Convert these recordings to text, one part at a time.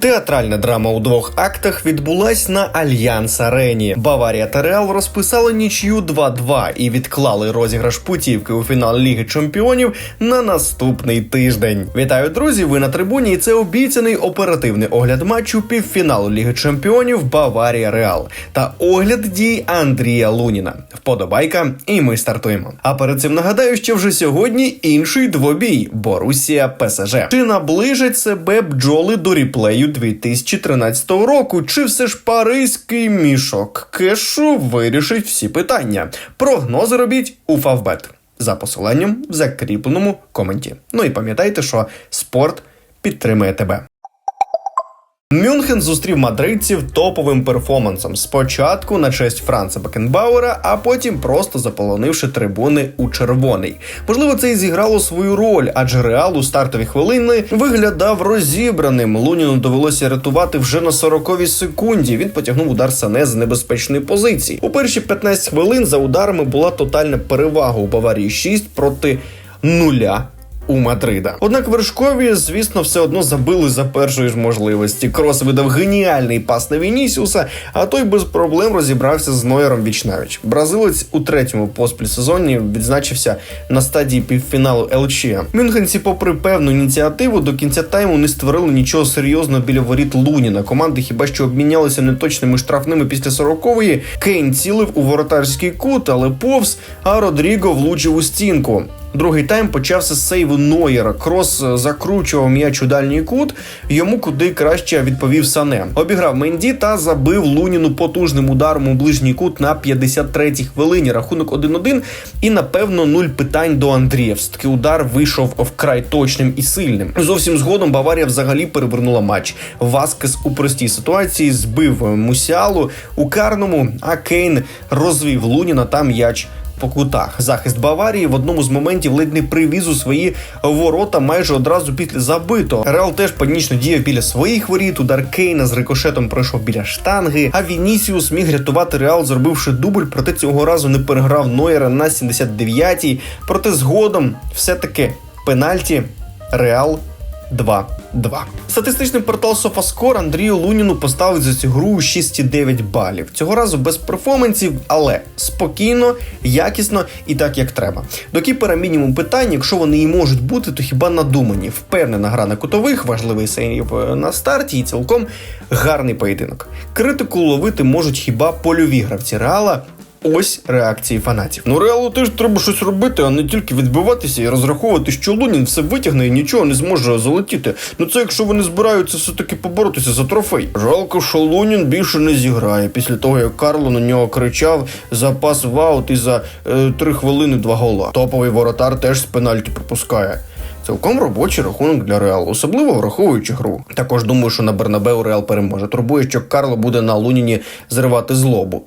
Театральна драма у двох актах відбулась на Альянс Арені. Баварія та Реал розписали нічю 2-2 і відклали розіграш путівки у фінал Ліги Чемпіонів на наступний тиждень. Вітаю, друзі! Ви на трибуні. І це обіцяний оперативний огляд матчу півфіналу Ліги Чемпіонів Баварія Реал та огляд дій Андрія Луніна. Вподобайка, і ми стартуємо. А перед цим нагадаю, що вже сьогодні інший двобій Борусія ПСЖ. Чи наближать себе бджоли до ріплею 2013 року? Чи все ж паризький мішок кешу вирішить всі питання? Прогнози робіть у Фавбет за посиланням в закріпленому коменті. Ну і пам'ятайте, що спорт підтримує тебе. Мюнхен зустрів мадридців топовим перформансом. Спочатку на честь Франца Бекенбауера, а потім просто заполонивши трибуни у червоний. Можливо, це і зіграло свою роль, адже реал у стартові хвилини виглядав розібраним. Луніну довелося рятувати вже на 40-й секунді. Він потягнув удар Сане з небезпечної позиції. У перші 15 хвилин за ударами була тотальна перевага у Баварії 6 проти нуля у Мадрида. Однак вершкові, звісно, все одно забили за першої ж можливості. Крос видав геніальний пас на Вінісіуса, а той без проблем розібрався з Нойером вічнавіч. Бразилець у третьому поспіль сезоні відзначився на стадії півфіналу ЛЧ. Мюнхенці, попри певну ініціативу, до кінця тайму не створили нічого серйозного біля воріт Луніна. Команди хіба що обмінялися неточними штрафними після сорокової. Кейн цілив у воротарський кут, але повз, а Родріго влучив у стінку. Другий тайм почався з сейву Нойера. Крос закручував м'яч у дальній кут. Йому куди краще відповів Сане. Обіграв Менді та забив Луніну потужним ударом у ближній кут на 53-й хвилині. Рахунок 1-1 і напевно нуль питань до Андрія. Все-таки удар вийшов вкрай точним і сильним. Зовсім згодом Баварія взагалі перевернула матч. Васкес у простій ситуації збив Мусіалу у карному, а Кейн розвів Луніна та м'яч по кутах. Захист Баварії в одному з моментів ледь не привіз у свої ворота майже одразу після забито. Реал теж панічно діяв біля своїх воріт. Удар Кейна з рикошетом пройшов біля штанги. А Вінісіус міг рятувати Реал, зробивши дубль. Проте цього разу не переграв Нойера на 79-й. Проте згодом все-таки пенальті Реал 2-2. Статистичний портал SofaScore Андрію Луніну поставить за цю гру 6,9 балів. Цього разу без перформансів, але спокійно, якісно і так як треба. До кіпера мінімум питань, якщо вони і можуть бути, то хіба надумані. Впевнена гра на кутових, важливий сейв на старті і цілком гарний поєдинок. Критику ловити можуть хіба польові гравці реала. Ось реакції фанатів. Ну реалу теж треба щось робити, а не тільки відбиватися і розраховувати, що Лунін все витягне і нічого не зможе залетіти. Ну це якщо вони збираються все таки поборотися за трофей. Жалко, що Лунін більше не зіграє після того, як Карло на нього кричав за пас в аут і за е, хвилини два гола. Топовий воротар теж з пенальті пропускає. Цілком робочий рахунок для Реалу, особливо враховуючи гру. Також думаю, що на Бернабеу Реал переможе. Турбує, що Карло буде на Луніні зривати злобу.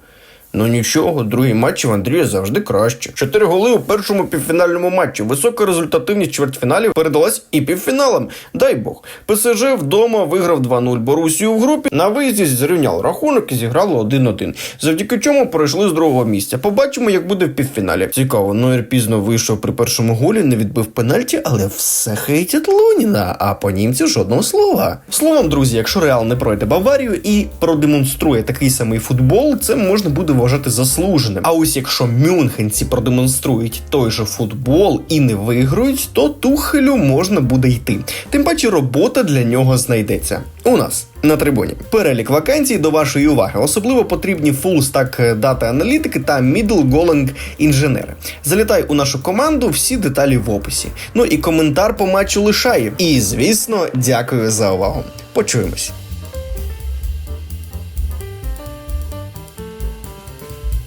Ну нічого, другий матч в Андрія завжди краще. Чотири голи у першому півфінальному матчі. Висока результативність чвертьфіналів передалась і півфіналам. Дай Бог. ПСЖ вдома виграв 2-0 Борусію в групі. На виїзді зрівняв рахунок і зіграло 1-1. Завдяки чому пройшли з другого місця. Побачимо, як буде в півфіналі. Цікаво, Нойер пізно вийшов при першому голі, не відбив пенальті, але все хейтять Луніна, а по німцю жодного слова. Словом, друзі, якщо Реал не пройде Баварію і продемонструє такий самий футбол, це можна буде вважати заслуженим. А ось якщо мюнхенці продемонструють той же футбол і не виграють, то тухелю можна буде йти. Тим паче робота для нього знайдеться. У нас на трибуні перелік вакансій до вашої уваги. Особливо потрібні фулстак дата аналітики та мідл голинг інженери. Залітай у нашу команду, всі деталі в описі. Ну і коментар по матчу лишає. І звісно, дякую за увагу. Почуємось.